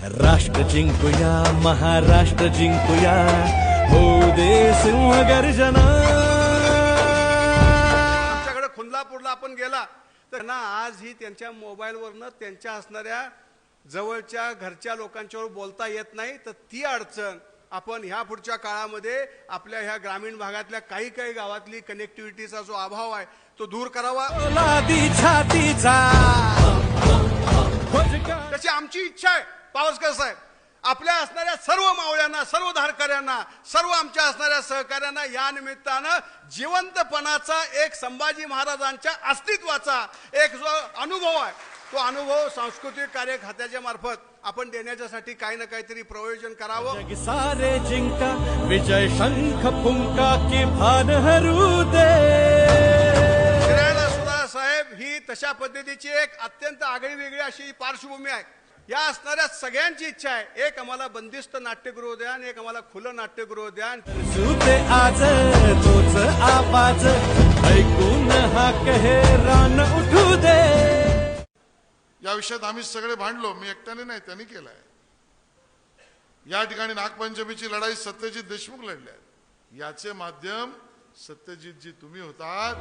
राष्ट्र जिंकूया महाराष्ट्र जिंकूया हो दे सिंहगर्जना. आमच्याकडे खुंदलापूरला आपण गेला तर ना आजही त्यांच्या मोबाईलवरनं त्यांच्या असणाऱ्या जवळच्या घरच्या लोकांच्यावर बोलता येत नाही तर ती अडचण आपण ह्या पुढच्या काळामध्ये आपल्या ह्या ग्रामीण भागातल्या काही काही गावातली कनेक्टिव्हिटीचा जो अभाव आहे तो दूर करावा. छातीचा आहे पावसकर साहेब. आपल्या असणाऱ्या सर्व मावळ्यांना सर्व धारकऱ्यांना सर्व आमच्या असणाऱ्या सहकाऱ्यांना या निमित्तानं जिवंतपणाचा एक संभाजी महाराजांच्या अस्तित्वाचा एक जो अनुभव आहे तो अनुभव सांस्कृतिक कार्य खात्याच्या मार्फत आपण देण्याच्यासाठी काही ना काहीतरी प्रयोजन करावं. सारे जिंका विजय शंख फुंका की भान हरू दे. साहेब ही तशा पद्धतीची एक अत्यंत आगळी वेगळी अशी पार्श्वभूमी आहे. या असणाऱ्या सगळ्यांची इच्छा आहे. एक आम्हाला बंदिस्त नाट्यगृह द्या आणि एक आम्हाला खुलं नाट्यगृह द्या आज तोच आवाज ऐकून हा रान उठू दे. या विषयात आम्ही सगळे भांडलो मी एकट्याने नाही त्यांनी केलाय. या ठिकाणी नागपंचमीची लढाई सत्यजित देशमुख लढले आहेत. याचे माध्यम सत्यजितजी तुम्ही होतात.